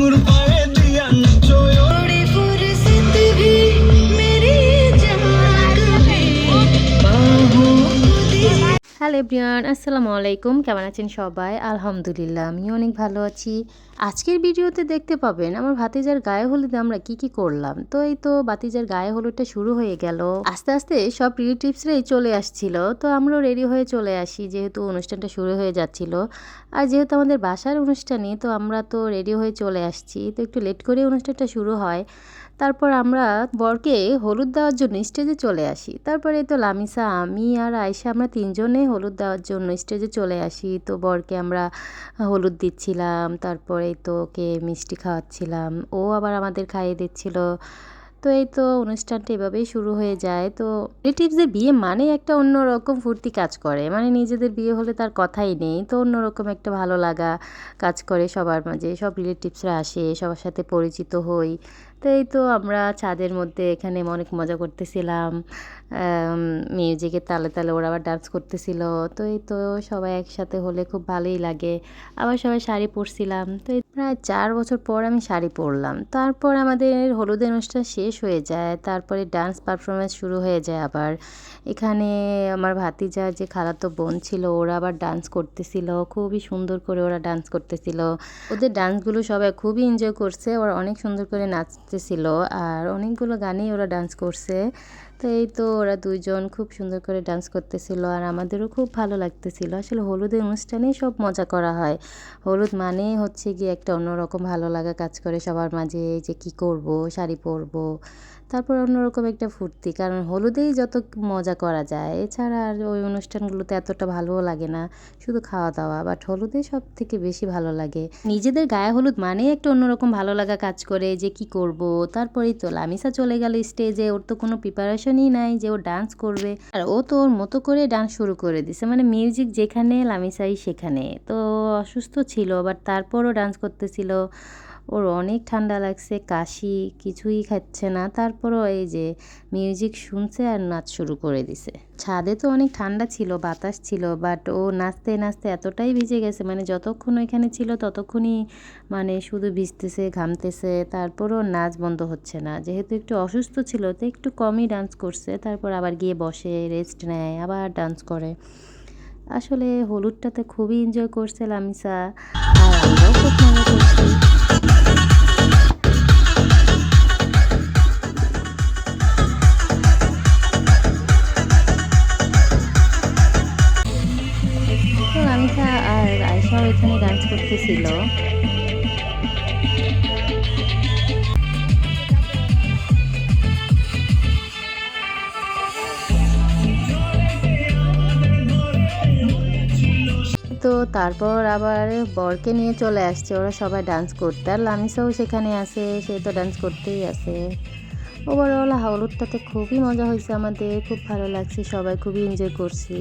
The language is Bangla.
ngurpa হ্যালো এভরিওয়ান, আসসালামু আলাইকুম। কেমন আছেন সবাই? আলহামদুলিল্লাহ আমি অনেক ভালো আছি। আজকের ভিডিওতে দেখতে পাবেন আমার ভাতিজার গায়ে হলুদে আমরা কি কি করলাম। তো এই তো ভাতিজার গায়ে হলুদটা শুরু হয়ে গেল। আস্তে আস্তে সব রিলেটিভসরাই চলে আসছিল। তো আমরাও রেডি হয়ে চলে আসি, যেহেতু অনুষ্ঠানটা শুরু হয়ে যাচ্ছিল। আর যেহেতু আমাদের বাসার অনুষ্ঠানে তো আমরা তো রেডি হয়ে চলে আসছি। তো একটু লেট করে অনুষ্ঠানটা শুরু হয়। তারপর আমরা বরকে হলুদ দেওয়ার জন্য স্টেজে চলে আসি। তারপরে তো লামিসা, আমি আর আয়সা আমরা তিনজনে হলুদ দেওয়ার জন্য স্টেজে চলে আসি। তো বরকে আমরা হলুদ দিচ্ছিলাম, তারপরে তো ওকে মিষ্টি খাওয়াচ্ছিলাম। ও আবার আমাদের খাইয়ে দিচ্ছিল। তো এই তো অনুষ্ঠানটা এভাবেই শুরু হয়ে যায়। তো রিলেটিভসদের বিয়ে মানে একটা অন্যরকম ফুর্তি কাজ করে। মানে নিজেদের বিয়ে হলে তার কথাই নেই। তো অন্যরকম একটা ভালো লাগা কাজ করে সবার মাঝে। সব রিলেটিভসরা আসে, সবার সাথে পরিচিত হই। তো এই তো আমরা ছাদের মধ্যে এখানে অনেক মজা করতেছিলাম। মিউজিকের তালে তালে ওরা আবার ডান্স করতেছিল। তো এই তো সবাই একসাথে হলে খুব ভালোই লাগে। আবার সবাই শাড়ি পরছিলাম। তো প্রায় চার বছর পর আমি শাড়ি পরলাম। তারপর আমাদের হলুদের অনুষ্ঠান শেষ হয়ে যায়। তারপরে ডান্স পারফরমেন্স শুরু হয়ে যায় আবার। এখানে আমার ভাতিজা যে খালাতো বোন ছিল, ওরা আবার ডান্স করতেছিল। খুবই সুন্দর করে ওরা ডান্স করতেছিল। ওদের ডান্সগুলো সবাই খুবই এনজয় করছে। ওরা অনেক সুন্দর করে নাচতেছিল আর অনেকগুলো গানেই ওরা ডান্স করছে। তো এই তো ওরা দুইজন খুব সুন্দর করে ডান্স করতেছিল আর আমাদেরও খুব ভালো লাগতেছিল। আসলে হলুদের অনুষ্ঠানেই সব মজা করা হয়। হলুদ মানে হচ্ছে গিয়ে একটা অন্যরকম ভালো লাগা কাজ করে সবার মাঝে যে কি করব, শাড়ি পরব, তারপর অন্যরকম একটা ফুর্তি। কারণ হলুদেই যত মজা করা যায়, এছাড়া আর ওই অনুষ্ঠানগুলোতে এতটা ভালোও লাগে না, শুধু খাওয়া দাওয়া বাট হলুদে সব থেকে বেশি ভালো লাগে। নিজেদের গায়ে হলুদ মানেই একটা অন্যরকম ভালো লাগা কাজ করে যে কি করব, তারপরেই তো লামিসা চলে গেল স্টেজে ওর তো কোনো প্রিপারেশনই নাই যে ও ডান্স করবে। আর ও তো ওর মতো করে ডান্স শুরু করে দিছে। মানে মিউজিক যেখানে, লামিসাই সেখানে। তো অসুস্থ ছিল বাট তারপরও ডান্স করতেছিল। ওর অনেক ঠান্ডা লাগছে, কাশি, কিছুই খাচ্ছে না। তারপরও এই যে মিউজিক শুনছে আর নাচ শুরু করে দিছে। ছাদে তো অনেক ঠান্ডা ছিল, বাতাস ছিল বাট ও নাচতে নাচতে এতটাই ভিজে গেছে মানে যতক্ষণ ওইখানে ছিল ততক্ষণই মানে শুধু ভিজতেছে, ঘামতেছে, তারপরও নাচ বন্ধ হচ্ছে না। যেহেতু একটু অসুস্থ ছিল, তো একটু কমই ডান্স করছে, তারপর আবার গিয়ে বসে রেস্ট নেয়, আবার ডান্স করে। আসলে হলুদটাতে খুবই এনজয় করছে লামিসা। আর আমরাও খুব মজা করছি। এখানে ডান্স করতেছিল। তো তারপর আবার বরকে নিয়ে চলে আসছে, ওরা সবাই ডান্স করতে। আর লামিসাও সেখানে আছে, সে তো ডান্স করতেই আছে। ওভারঅল হলুদটাতে খুবই মজা হয়েছে আমাদের, খুব ভালো লাগছে, সবাই খুবই এনজয় করছি।